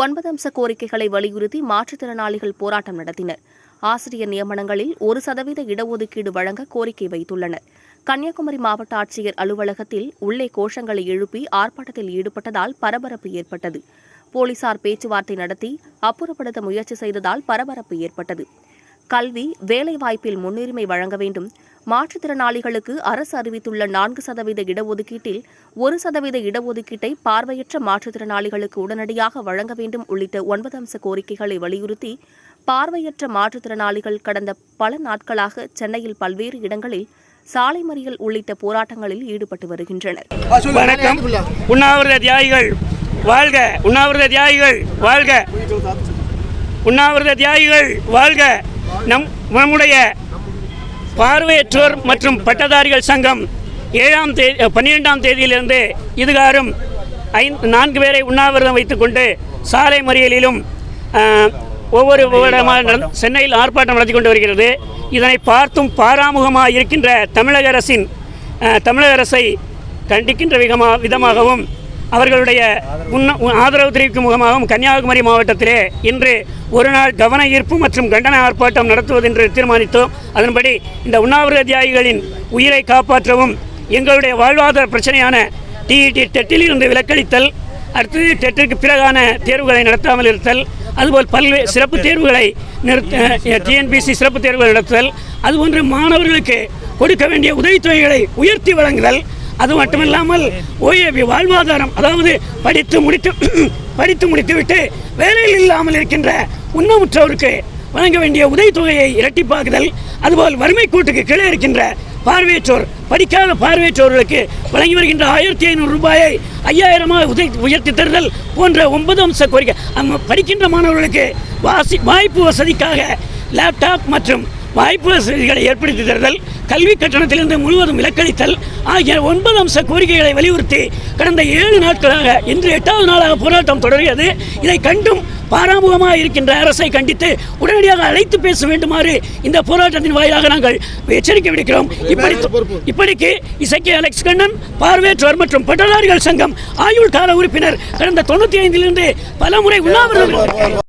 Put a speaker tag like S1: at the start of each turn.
S1: ஒன்பது அம்ச கோரிக்கைகளை வலியுறுத்தி மாற்றுத்திறனாளிகள் போராட்டம் நடத்தினர். ஆசிரியர் நியமனங்களில் ஒரு சதவீத இடஒதுக்கீடு வழங்க கோரிக்கை வைத்துள்ளனர். கன்னியாகுமரி மாவட்ட ஆட்சியர் அலுவலகத்தில் உள்ளே கோஷங்களை எழுப்பி ஆர்ப்பாட்டத்தில் ஈடுபட்டதால் பரபரப்பு ஏற்பட்டது. போலீசார் பேச்சுவார்த்தை நடத்தி அப்புறப்படுத்த முயற்சி செய்ததால் பரபரப்பு ஏற்பட்டது. கல்வி வேலைவாய்ப்பில் முன்னுரிமை வழங்க வேண்டும் மாற்றுத்திறனாளிகளுக்கு அரசு அறிவித்துள்ள நான்கு சதவீத இடஒதுக்கீட்டில் ஒரு சதவீத இடஒதுக்கீட்டை பார்வையற்ற மாற்றுத்திறனாளிகளுக்கு உடனடியாக வழங்க வேண்டும் உள்ளிட்ட ஒன்பது அம்ச கோரிக்கைகளை வலியுறுத்தி பார்வையற்ற மாற்றுத்திறனாளிகள் கடந்த பல நாட்களாக சென்னையில் பல்வேறு இடங்களில் சாலை மறியல் உள்ளிட்ட போராட்டங்களில் ஈடுபட்டு வருகின்றனர்.
S2: வணக்கம். உண்ணாவிரத தியாகிகள் வாழ்க. உண்ணாவிரத தியாகிகள் வாழ்க. உண்ணாவிரத தியாகிகள் வாழ்க. நம் நம்முடைய பார்வையற்றோர் மற்றும் பட்டதாரிகள் சங்கம் ஏழாம் தேதி பன்னிரெண்டாம் தேதியிலிருந்து இதுகாரும் ஐந்து நான்கு பேரை உண்ணாவிரதம் வைத்துக்கொண்டு சாலை மறியலிலும் ஒவ்வொரு நடந்து- சென்னையில் ஆர்ப்பாட்டம் நடத்தி கொண்டு வருகிறது. இதனை பார்த்தும் பாராமுகமாக இருக்கின்ற தமிழக அரசின் தமிழக அரசை கண்டிக்கின்ற விதமா விதமாகவும் அவர்களுடைய உண்ண ஆதரவு தெரிவிக்கும் முகமாகவும் கன்னியாகுமரி மாவட்டத்திலே இன்று ஒரு நாள் கவன ஈர்ப்பு மற்றும் கண்டன ஆர்ப்பாட்டம் நடத்துவது என்று தீர்மானித்தோம். அதன்படி இந்த உண்ணாவிரத தியாகிகளின் உயிரை காப்பாற்றவும் எங்களுடைய வாழ்வாதார பிரச்சனையான டிஇடி டெட்டில் இருந்து விலக்களித்தல் அடுத்தது டெட்டிற்கு பிறகான தேர்வுகளை நடத்தாமல் இருத்தல் அதுபோல் பல்வேறு சிறப்பு தேர்வுகளை நிறுத்த டிஎன்பிசி சிறப்பு தேர்வுகள் நடத்துதல் அதுபோன்று மாணவர்களுக்கு கொடுக்க வேண்டிய உதவித்தொகைகளை உயர்த்தி வழங்குதல் அது மட்டுமில்லாமல் ஓஏபி வாழ்வாதாரம் அதாவது படித்து முடித்து படித்து முடித்துவிட்டு வேலையில் இல்லாமல் இருக்கின்ற உண்ணமுற்றோருக்கு வழங்க வேண்டிய உதவித்தொகையை இரட்டிப்பாக்குதல் அதுபோல் வறுமை கூட்டுக்கு கீழே இருக்கின்ற பார்வையற்றோர் படிக்காத பார்வையற்றோர்களுக்கு வழங்கி வருகின்ற ஆயிரத்தி ஐநூறு ரூபாயை ஐயாயிரமாக உதவி உயர்த்தி தருதல் போன்ற ஒன்பது அம்ச கோரிக்கை. அம்ம படிக்கின்ற மாணவர்களுக்கு வாசி வாய்ப்பு வசதிக்காக லேப்டாப் மற்றும் வாய்ப்பு வசதிகளை ஏற்படுத்தி தருதல் கல்வி கட்டணத்திலிருந்து முழுவதும் விலக்களித்தல் ஆகிய ஒன்பது அம்ச கோரிக்கைகளை வலியுறுத்தி கடந்த ஏழு நாட்களாக இன்று எட்டாவது நாளாக போராட்டம் தொடர்கிறது. இதை கண்டும் பாராமுகமாக இருக்கின்ற அரசை கண்டித்து உடனடியாக அழைத்து பேச வேண்டுமாறு இந்த போராட்டத்தின் வாயிலாக நாங்கள் எச்சரிக்கை விடுக்கிறோம். இப்படி இப்படிக்கு இசைக்கே அலெக்ஸ் கண்ணன் பார்வையற்றோர் மற்றும் பட்டதாரிகள் சங்கம் ஆயுள் கால உறுப்பினர் கடந்த தொண்ணூற்றி ஐந்திலிருந்து பல முறை உண்ணாவிரதம்